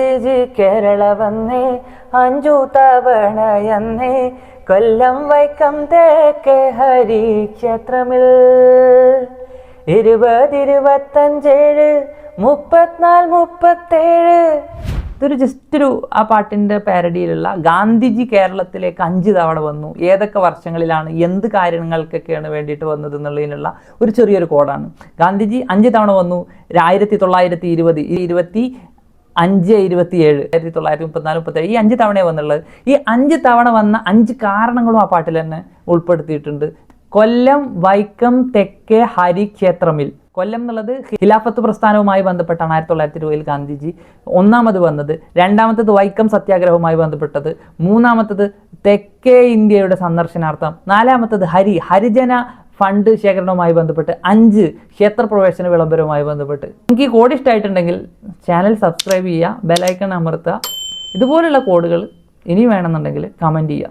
ഗാന്ധിജി കേരള വന്നേ അഞ്ചു തവണയന്നേ കൊല്ലം വൈക്കം തേക്കെ ഹരിക്ഷേത്രമിൽ ഇരുപത് ഇരുപത്തഞ്ചേഴ് മുപ്പത്തിനാല് മുപ്പത്തേഴ്. ഇതൊരു ജസ്റ്റ് ഒരു ആ പാട്ടിന്റെ പാരഡിയിലുള്ള ഗാന്ധിജി കേരളത്തിലേക്ക് അഞ്ച് തവണ വന്നു. ഏതൊക്കെ വർഷങ്ങളിലാണ് എന്ത് കാര്യങ്ങൾക്കൊക്കെയാണ് വേണ്ടിയിട്ട് വന്നത് എന്നുള്ളതിനുള്ള ഒരു ചെറിയൊരു കോഡാണ്. ഗാന്ധിജി അഞ്ച് തവണ വന്നു. ആയിരത്തി തൊള്ളായിരത്തി ഇരുപത് ഇരുപത്തി അഞ്ച് ഇരുപത്തിയേഴ് ആയിരത്തി തൊള്ളായിരത്തി മുപ്പത്തിനാല് മുപ്പത്തേഴ് ഈ അഞ്ച് തവണയെ വന്നുള്ളത്. ഈ അഞ്ച് തവണ വന്ന അഞ്ച് കാരണങ്ങളും ആ പാട്ടിൽ തന്നെ ഉൾപ്പെടുത്തിയിട്ടുണ്ട്. കൊല്ലം വൈക്കം തെക്കേ ഹരിക്ഷേത്രമിൽ കൊല്ലം എന്നുള്ളത് ഖിലാഫത്ത് പ്രസ്ഥാനവുമായി ബന്ധപ്പെട്ടാണ് ആയിരത്തി തൊള്ളായിരത്തി ഇരുപതിൽ ഗാന്ധിജി ഒന്നാമത് വന്നത്. രണ്ടാമത്തത് വൈക്കം സത്യാഗ്രഹവുമായി ബന്ധപ്പെട്ടത്. മൂന്നാമത്തത് തെക്കേ ഇന്ത്യയുടെ സന്ദർശനാർത്ഥം. നാലാമത്തത് ഹരി. ഹരിജന ഫണ്ട് ശേഖരണവുമായി ബന്ധപ്പെട്ട് അഞ്ച് ക്ഷേത്രപ്രവേശന വിളംബരവുമായി ബന്ധപ്പെട്ട്. എനിക്ക് കോഡ് ഇഷ്ടമായിട്ടുണ്ടെങ്കിൽ ചാനൽ സബ്സ്ക്രൈബ് ചെയ്യുക ബെലൈക്കൺ അമർത്തുക. ഇതുപോലുള്ള കോഡുകൾ ഇനി വേണമെന്നുണ്ടെങ്കിൽ കമന്റ് ചെയ്യുക.